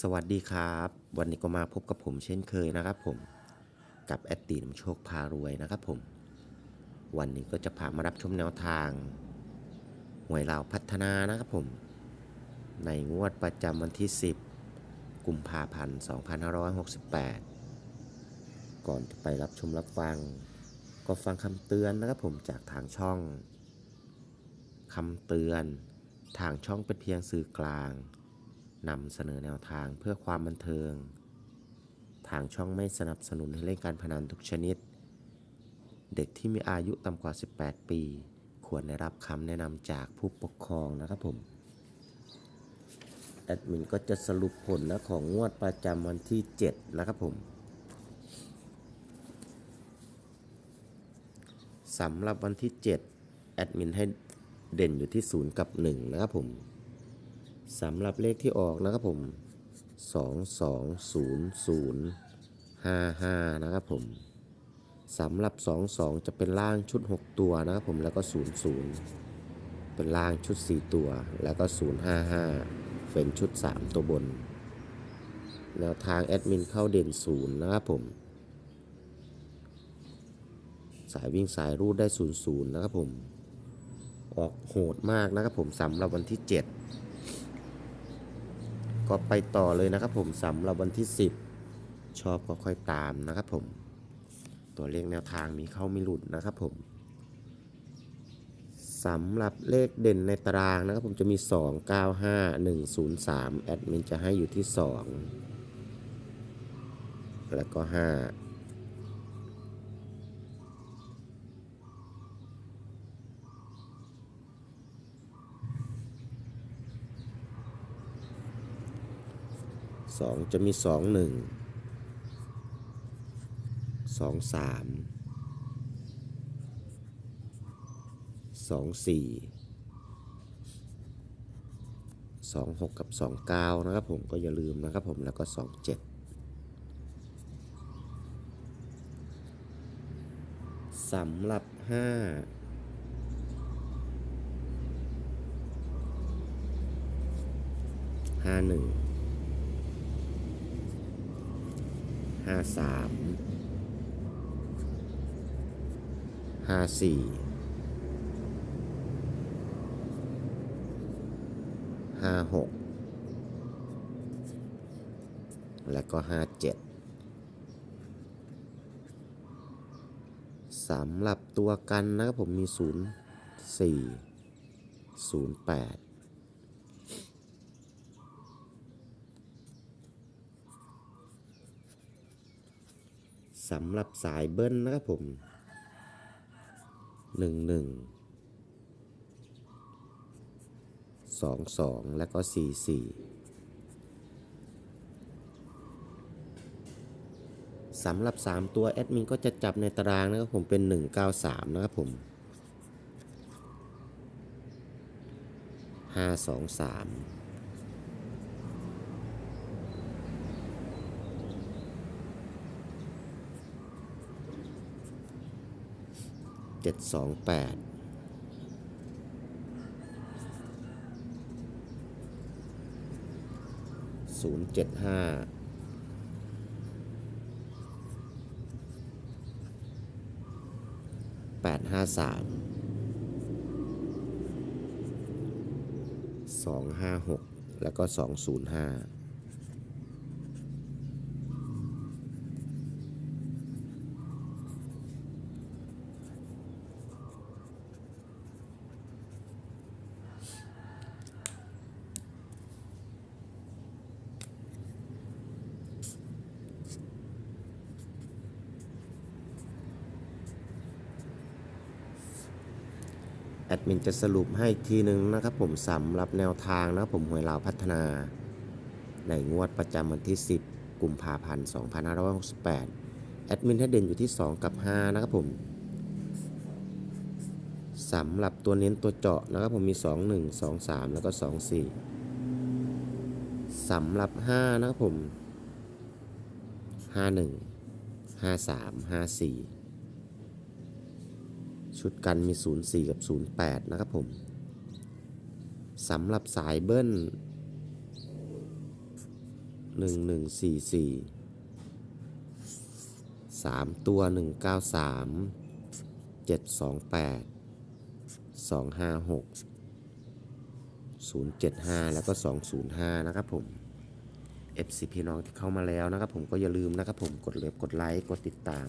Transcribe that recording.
สวัสดีครับ วันนี้ก็มาพบกับผมเช่นเคยนะครับผมกับแอดตีนโชคพารวยนะครับผม วันนี้ก็จะพามารับชมแนวทางหวยลาพัฒนานะครับผม ในงวดประจำวันที่ 10 กุมภาพันธ์ 2568 ก่อนจะไปรับชมรับฟัง ก็ฟังคำเตือนนะครับผมจากทางช่องคำเตือน ทางช่องเป็นเพียงสื่อกลาง นำเสนอแนวทางเพื่อความบันเทิง ทางช่องไม่สนับสนุนให้เล่นการพนันทุกชนิด เด็กที่มีอายุต่ำกว่า 18 ปี ควรได้รับคำแนะนำจากผู้ปกครองนะครับผม แอดมินก็จะสรุปผลนะของงวดประจำวันที่ 7 นะครับผมสำหรับวันที่ 7 แอดมินให้เด่นอยู่ที่ 0 กับ 1 นะครับผม สำหรับเลขที่ออกนะครับผม 220055 นะครับผมสำหรับ 22 จะเป็นล่างชุด 6 ตัวนะครับผมแล้วก็ 00 เป็นล่างชุด 4 ตัวแล้วก็ 055 เป็นชุด 3 ตัวบน แนวทางแอดมินเข้าเด่น 0 นะครับผมสายวิ่งสายรูดได้ 00 นะครับผม ออกโหดมากนะครับผมสำหรับวันที่ 7 ก็ไปต่อเลยนะครับผมสำหรับวันที่ 10 ชอบก็ค่อยตามนะครับผม ตัวเลขแนวทางมีเข้าไม่หลุดนะครับผมสำหรับเลขเด่นในตารางนะครับผมจะมี 2 9 5 1 0 3 แอดมินจะให้อยู่ที่ 2 แล้วก็ 5 สองจะมีสองหนึ่งสองสามสองสี่สองหกกับสองเก้านะครับผมก็อย่าลืมนะครับผมแล้วก็สองเจ็ดสำหรับห้าห้าหนึ่ง ห้าสามห้าสี่ห้าหกและก็ห้าเจ็ดสำหรับตัวกันนะครับผมมีศูนย์สี่ศูนย์แปด สำหรับสายเบิ้ลนะครับผมหนึ่งหนึ่งสองสองแล้วก็สี่สี่สำหรับ 3 ตัวแอดมินก็จะจับในตารางนะครับผมเป็น 193 นะครับผม 523 728075จ็ดห้าแปดห้าสามสองห้าหกแล้วก็สองศูนย์ห้า ดมินจะสรุปให้อีกทีหนึ่งนะครับผมสำหรับแนวทางนะครับผมหวยลาวพัฒนา ในงวดประจำวันที่ 10 กุมภาพันธ์ 2568 แอดมินให้เด่นอยู่ที่ 2 กับ 5 นะครับผมสำหรับตัวเน้นตัวเจาะนะครับผมมี 2 1 2 3 แล้วก็ 2 4 สำหรับ 5 นะครับผม 5 1 5 3 5 4 ชุดกันมี 04 กับ 08 นะครับผมสำหรับสายเบิ้ลหนึ่งหนึ่งสี่สี่สามตัวหนึ่งเก้าสามเจ็ดสองแปดสองห้าหกศูนย์เจ็ดห้าแล้วก็สองศูนย์ห้านะครับผม FC พี่น้องที่เข้ามาแล้วนะครับผมก็อย่าลืมนะครับผมกดเล็บกดไลค์ กดติดตาม